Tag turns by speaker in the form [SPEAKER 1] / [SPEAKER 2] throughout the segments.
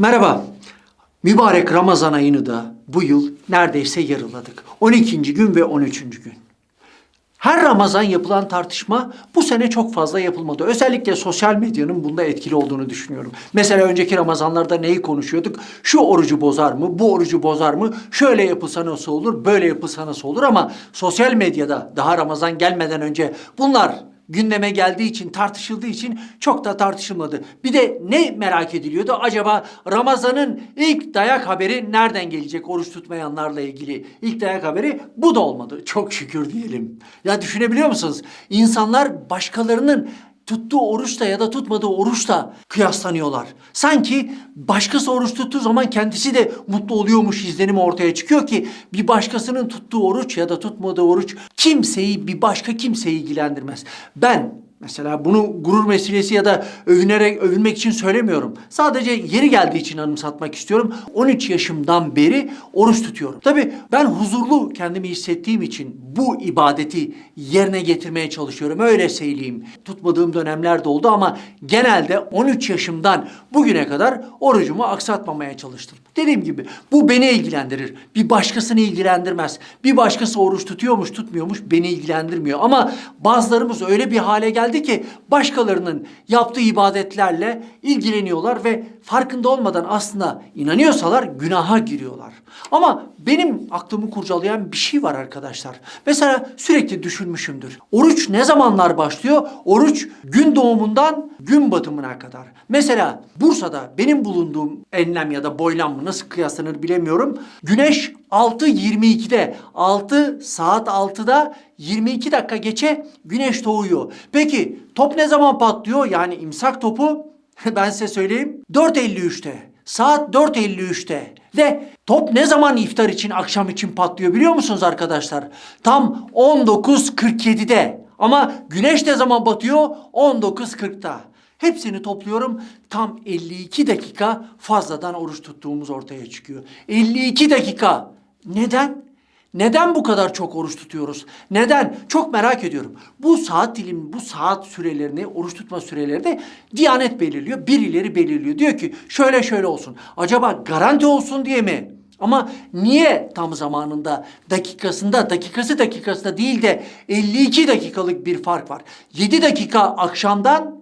[SPEAKER 1] Merhaba. Mübarek Ramazan ayını da bu yıl neredeyse yarıladık. 12. gün ve 13. gün. Her Ramazan yapılan tartışma bu sene çok fazla yapılmadı. Özellikle sosyal medyanın bunda etkili olduğunu düşünüyorum. Mesela önceki Ramazanlarda neyi konuşuyorduk? Şu orucu bozar mı? Bu orucu bozar mı? Şöyle yapılsa nasıl olur? Böyle yapılsa nasıl olur? Ama sosyal medyada daha Ramazan gelmeden önce bunlar gündeme geldiği için, tartışıldığı için çok da tartışılmadı. Bir de ne merak ediliyordu? Acaba Ramazan'ın ilk dayak haberi nereden gelecek oruç tutmayanlarla ilgili? İlk dayak haberi bu da olmadı. Çok şükür diyelim. Ya düşünebiliyor musunuz? İnsanlar başkalarının tuttuğu oruçla ya da tutmadığı oruçla kıyaslanıyorlar. Sanki başkası oruç tuttuğu zaman kendisi de mutlu oluyormuş izlenimi ortaya çıkıyor ki bir başkasının tuttuğu oruç ya da tutmadığı oruç kimseyi bir başka kimseyi ilgilendirmez. Ben Mesela bunu gurur meselesi ya da övünerek övünmek için söylemiyorum. Sadece yeri geldiği için anımsatmak istiyorum. 13 yaşımdan beri oruç tutuyorum. Tabii ben huzurlu kendimi hissettiğim için bu ibadeti yerine getirmeye çalışıyorum. Öyle söyleyeyim. Tutmadığım dönemler de oldu ama genelde 13 yaşımdan bugüne kadar orucumu aksatmamaya çalıştım. Dediğim gibi bu beni ilgilendirir. Bir başkasını ilgilendirmez. Bir başkası oruç tutuyormuş tutmuyormuş beni ilgilendirmiyor. Ama bazılarımız öyle bir hale geldi ki başkalarının yaptığı ibadetlerle ilgileniyorlar ve farkında olmadan aslında inanıyorsalar günaha giriyorlar. Ama benim aklımı kurcalayan bir şey var arkadaşlar. Mesela sürekli düşünmüşümdür. Oruç ne zamanlar başlıyor? Oruç gün doğumundan gün batımına kadar. Mesela Bursa'da benim bulunduğum enlem ya da boylam mı nasıl kıyaslanır bilemiyorum. Güneş 6.22'de 6 saat 6'da 22 dakika geçe güneş doğuyor. Peki top ne zaman patlıyor? Yani imsak topu ben size söyleyeyim 4.53'te. Saat 4.53'te. Ve top ne zaman iftar için akşam için patlıyor biliyor musunuz arkadaşlar? Tam 19.47'de. Ama güneş ne zaman batıyor? 19.40'da. Hepsini topluyorum. Tam 52 dakika fazladan oruç tuttuğumuz ortaya çıkıyor. 52 dakika. Neden? Neden bu kadar çok oruç tutuyoruz? Neden? Çok merak ediyorum. Bu saat dilimi, bu saat sürelerini, oruç tutma sürelerini de Diyanet belirliyor. Birileri belirliyor. Diyor ki şöyle şöyle olsun. Acaba garanti olsun diye mi? Ama niye tam zamanında, dakikasında, dakikası dakikasında değil de 52 dakikalık bir fark var? 7 dakika akşamdan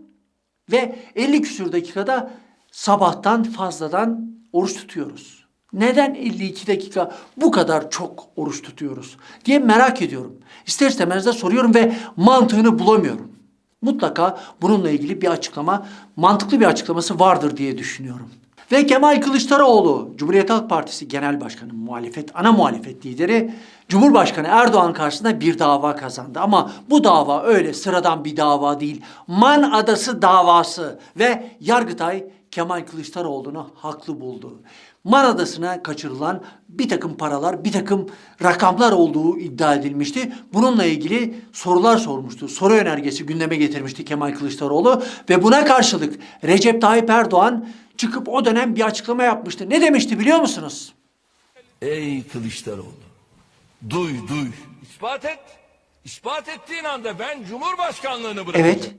[SPEAKER 1] ve 50 küsür dakikada sabahtan fazladan oruç tutuyoruz. Neden 52 dakika bu kadar çok oruç tutuyoruz diye merak ediyorum. İster istemez de soruyorum ve mantığını bulamıyorum. Mutlaka bununla ilgili bir açıklama, mantıklı bir açıklaması vardır diye düşünüyorum. Ve Kemal Kılıçdaroğlu, Cumhuriyet Halk Partisi Genel Başkanı, muhalefet, ana muhalefet lideri, Cumhurbaşkanı Erdoğan karşısında bir dava kazandı. Ama bu dava öyle sıradan bir dava değil. Man Adası davası ve Yargıtay Kemal Kılıçdaroğlu'nu haklı buldu. Man Adası'na kaçırılan bir takım paralar, bir takım rakamlar olduğu iddia edilmişti. Bununla ilgili sorular sormuştu. Soru önergesi gündeme getirmişti Kemal Kılıçdaroğlu ve buna karşılık Recep Tayyip Erdoğan çıkıp o dönem bir açıklama yapmıştı. Ne demişti biliyor musunuz?
[SPEAKER 2] Ey Kılıçdaroğlu. Duy duy.
[SPEAKER 3] İspat et. İspat ettiğin anda ben Cumhurbaşkanlığını bırakacağım.
[SPEAKER 1] Evet.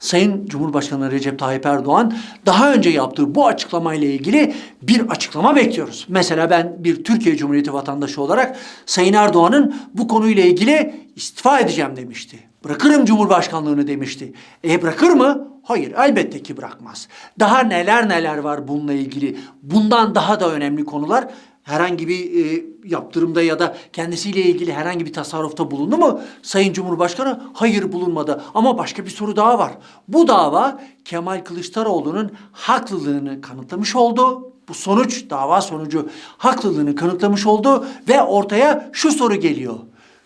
[SPEAKER 1] Sayın Cumhurbaşkanı Recep Tayyip Erdoğan daha önce yaptığı bu açıklamayla ilgili bir açıklama bekliyoruz. Mesela ben bir Türkiye Cumhuriyeti vatandaşı olarak Sayın Erdoğan'ın bu konuyla ilgili istifa edeceğim demişti. Bırakırım Cumhurbaşkanlığını demişti. E bırakır mı? Hayır elbette ki bırakmaz. Daha neler neler var bununla ilgili. Bundan daha da önemli konular herhangi bir e, yaptırımda ya da kendisiyle ilgili herhangi bir tasarrufta bulundu mu Sayın Cumhurbaşkanı? Hayır bulunmadı. Ama başka bir soru daha var. Bu dava Kemal Kılıçdaroğlu'nun haklılığını kanıtlamış oldu. Bu sonuç, dava sonucu haklılığını kanıtlamış oldu ve ortaya şu soru geliyor.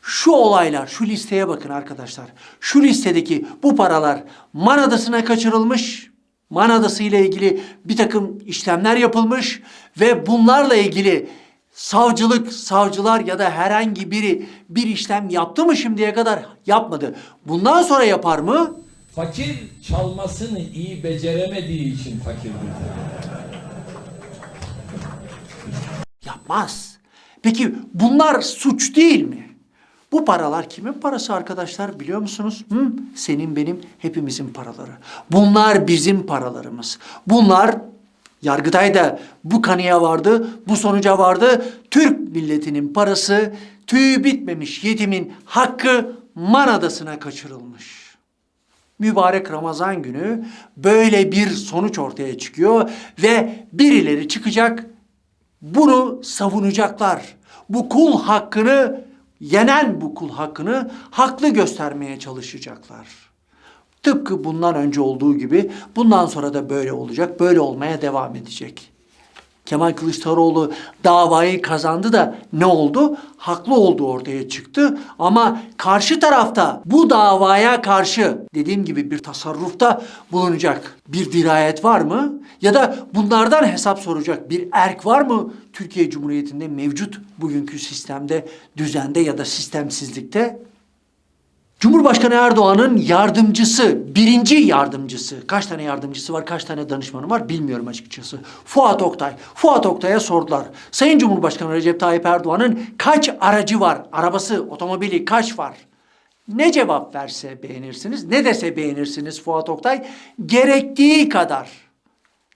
[SPEAKER 1] Şu olaylar, şu listeye bakın arkadaşlar. Şu listedeki bu paralar Man Adası'na kaçırılmış. Man Adası ile ilgili bir takım işlemler yapılmış ve bunlarla ilgili savcılık, savcılar ya da herhangi biri bir işlem yaptı mı şimdiye kadar? Yapmadı. Bundan sonra yapar mı?
[SPEAKER 4] Fakir çalmasını iyi beceremediği için fakirdir.
[SPEAKER 1] Yapmaz. Peki bunlar suç değil mi? Bu paralar kimin parası arkadaşlar biliyor musunuz? Hı? Senin benim hepimizin paraları. Bunlar bizim paralarımız. Bunlar Yargıtay da bu kanıya vardı, bu sonuca vardı. Türk milletinin parası tüyü bitmemiş yetimin hakkı Man Adası'na kaçırılmış. Mübarek Ramazan günü böyle bir sonuç ortaya çıkıyor ve birileri çıkacak bunu savunacaklar. Bu kul hakkını yenen bu kul hakkını haklı göstermeye çalışacaklar. Tıpkı bundan önce olduğu gibi bundan sonra da böyle olacak, böyle olmaya devam edecek. Kemal Kılıçdaroğlu davayı kazandı da ne oldu? Haklı olduğu ortaya çıktı ama karşı tarafta bu davaya karşı dediğim gibi bir tasarrufta bulunacak bir dirayet var mı? Ya da bunlardan hesap soracak bir erk var mı Türkiye Cumhuriyeti'nde mevcut bugünkü sistemde, düzende ya da sistemsizlikte? Cumhurbaşkanı Erdoğan'ın yardımcısı, birinci yardımcısı, kaç tane yardımcısı var, kaç tane danışmanı var bilmiyorum açıkçası. Fuat Oktay. Fuat Oktay'a sordular. Sayın Cumhurbaşkanı Recep Tayyip Erdoğan'ın kaç aracı var, arabası, otomobili kaç var? Ne cevap verse beğenirsiniz, ne dese beğenirsiniz Fuat Oktay? Gerektiği kadar.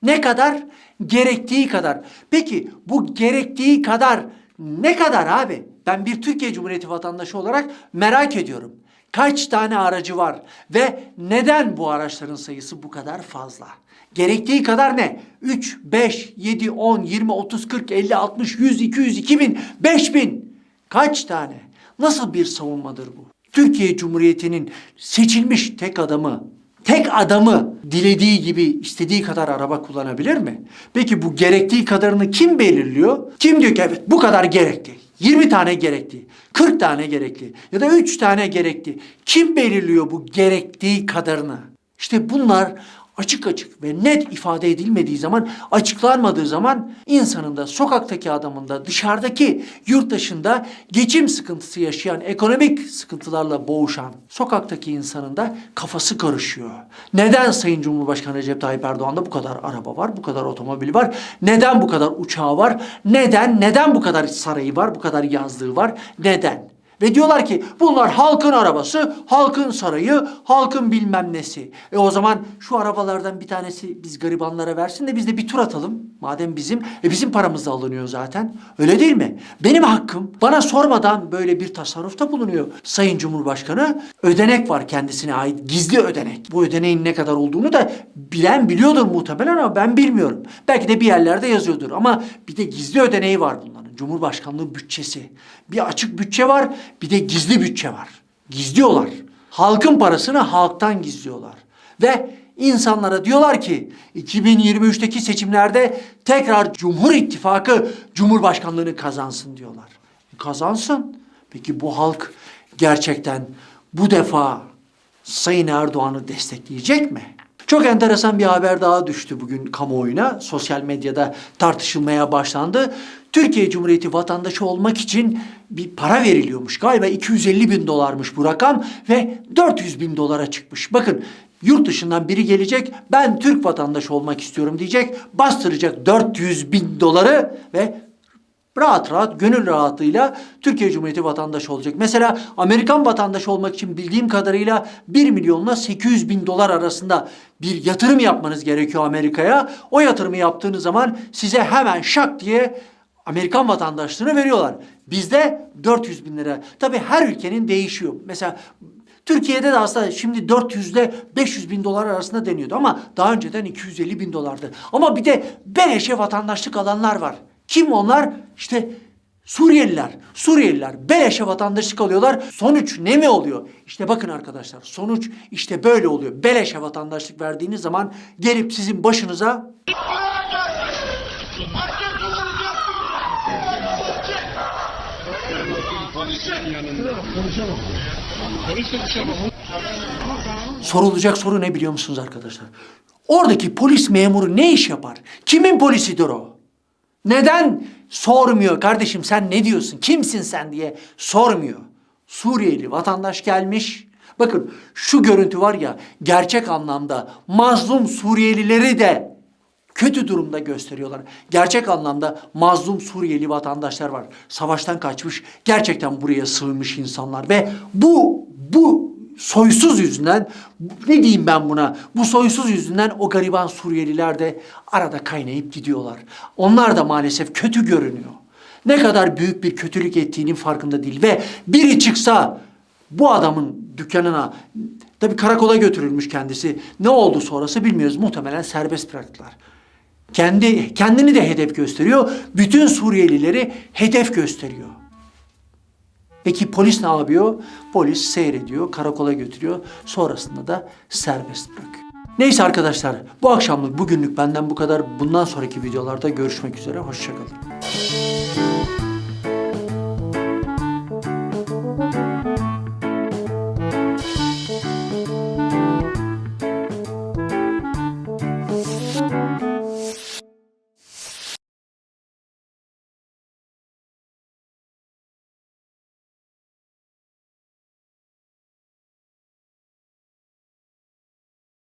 [SPEAKER 1] Ne kadar? Gerektiği kadar. Peki bu gerektiği kadar ne kadar abi? Ben bir Türkiye Cumhuriyeti vatandaşı olarak merak ediyorum. Kaç tane aracı var ve neden bu araçların sayısı bu kadar fazla? Gerektiği kadar ne? 3, 5, 7, 10, 20, 30, 40, 50, 60, 100, 200, 2000, 5000. Kaç tane? Nasıl bir savunmadır bu? Türkiye Cumhuriyeti'nin seçilmiş tek adamı tek adamı dilediği gibi istediği kadar araba kullanabilir mi? Peki bu gerektiği kadarını kim belirliyor? Kim diyor ki evet bu kadar gerekti. 20 tane gerekti. 40 tane gerekli. Ya da 3 tane gerekti. Kim belirliyor bu gerektiği kadarını? İşte bunlar açık açık ve net ifade edilmediği zaman, açıklanmadığı zaman insanın da, sokaktaki adamın da, dışarıdaki yurttaşında geçim sıkıntısı yaşayan, ekonomik sıkıntılarla boğuşan sokaktaki insanın da kafası karışıyor. Neden Sayın Cumhurbaşkanı Recep Tayyip Erdoğan'da bu kadar araba var, bu kadar otomobili var? Neden bu kadar uçağı var? Neden? Neden bu kadar sarayı var, bu kadar yazlığı var? Neden? Ve diyorlar ki bunlar halkın arabası, halkın sarayı, halkın bilmem nesi. E o zaman şu arabalardan bir tanesi biz garibanlara versin de biz de bir tur atalım. Madem bizim, e bizim paramız da alınıyor zaten. Öyle değil mi? Benim hakkım bana sormadan böyle bir tasarrufta bulunuyor Sayın Cumhurbaşkanı. Ödenek var kendisine ait gizli ödenek. Bu ödeneğin ne kadar olduğunu da bilen biliyordur muhtemelen ama ben bilmiyorum. Belki de bir yerlerde yazıyordur ama bir de gizli ödeneği var bunların. Cumhurbaşkanlığı bütçesi. Bir açık bütçe var, bir de gizli bütçe var. Gizliyorlar. Halkın parasını halktan gizliyorlar. Ve insanlara diyorlar ki 2023'teki seçimlerde tekrar Cumhur İttifakı Cumhurbaşkanlığını kazansın diyorlar. E, kazansın. Peki bu halk gerçekten bu defa Sayın Erdoğan'ı destekleyecek mi? Çok enteresan bir haber daha düştü bugün kamuoyuna. Sosyal medyada tartışılmaya başlandı. Türkiye Cumhuriyeti vatandaşı olmak için bir para veriliyormuş. Galiba 250 bin dolarmış bu rakam ve 400 bin dolara çıkmış. Bakın yurt dışından biri gelecek ben Türk vatandaşı olmak istiyorum diyecek. Bastıracak 400 bin doları ve rahat rahat, gönül rahatlığıyla Türkiye Cumhuriyeti vatandaşı olacak. Mesela Amerikan vatandaşı olmak için bildiğim kadarıyla 1 milyonla 800 bin dolar arasında bir yatırım yapmanız gerekiyor Amerika'ya. O yatırımı yaptığınız zaman size hemen şak diye Amerikan vatandaşlığını veriyorlar. Bizde 400 bin lira. Tabii her ülkenin değişiyor. Mesela Türkiye'de de aslında şimdi 400 ile 500 bin dolar arasında deniyordu ama daha önceden 250 bin dolardı. Ama bir de beleşe vatandaşlık alanlar var. Kim onlar? İşte Suriyeliler. Suriyeliler beleşe vatandaşlık alıyorlar. Sonuç ne mi oluyor? İşte bakın arkadaşlar sonuç işte böyle oluyor. Beleşe vatandaşlık verdiğiniz zaman gelip sizin başınıza Sorulacak soru ne biliyor musunuz arkadaşlar? Oradaki polis memuru ne iş yapar? Kimin polisidir o? Neden sormuyor kardeşim sen ne diyorsun? Kimsin sen diye sormuyor. Suriyeli vatandaş gelmiş. Bakın şu görüntü var ya gerçek anlamda mazlum Suriyelileri de kötü durumda gösteriyorlar. Gerçek anlamda mazlum Suriyeli vatandaşlar var. Savaştan kaçmış, gerçekten buraya sığınmış insanlar ve bu bu soysuz yüzünden ne diyeyim ben buna? Bu soysuz yüzünden o gariban Suriyeliler de arada kaynayıp gidiyorlar. Onlar da maalesef kötü görünüyor. Ne kadar büyük bir kötülük ettiğinin farkında değil ve biri çıksa bu adamın dükkanına tabii karakola götürülmüş kendisi. Ne oldu sonrası bilmiyoruz. Muhtemelen serbest bıraktılar. Kendi kendini de hedef gösteriyor. Bütün Suriyelileri hedef gösteriyor. Peki polis ne yapıyor? Polis seyrediyor, karakola götürüyor. Sonrasında da serbest bırakıyor. Neyse arkadaşlar, bu akşamlık bugünlük benden bu kadar. Bundan sonraki videolarda görüşmek üzere. Hoşçakalın.